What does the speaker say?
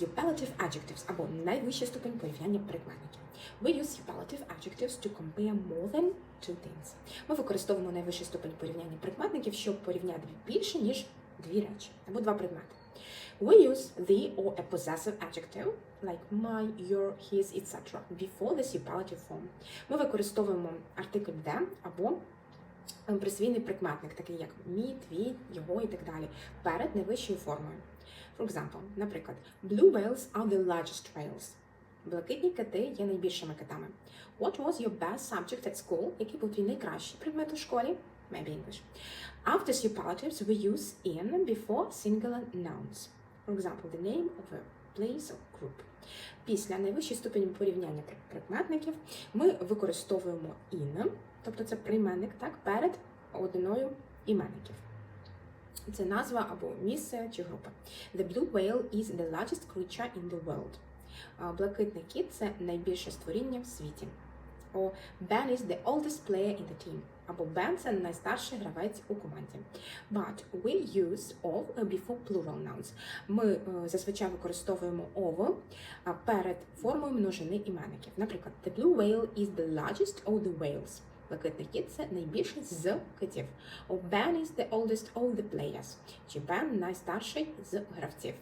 superlative adjectives або найвищий ступень порівняння прикметників. We use superlative adjectives to compare more than two things. Ми використовуємо найвищий ступень порівняння прикметників, щоб порівняти більше, ніж дві речі або два предмети. We use the or a possessive adjective like my, your, his, etc. before the superlative form. Ми використовуємо артикль де або присвійний прикметник, такий як мій, твій, його і так далі, перед найвищою формою. For example, наприклад, blue whales are the largest whales. Блакитні кити є найбільшими китами. What was your best subject at school? Який був твій найкращий предмет у школі? Maybe English. After superlatives, we use in before singular nouns. For example, the name of a place group. Після найвищої ступені порівняння прикметників ми використовуємо in, тобто це прийменник, так, перед одиною іменників. Це назва або місце чи група. The blue whale is the largest creature in the world. Блакитний кіт це найбільше створіння в світі. О, Ben is the oldest player in the team. Або Ben це найстарший гравець у команді. But we use of before plural nouns. Ми е, зазвичай використовуємо of перед формою множини іменників. Наприклад, the blue whale is the largest of the whales. Блакитний кіт це найбільший з китів. Or Ben is the oldest of the players. Чи Ben найстарший з гравців.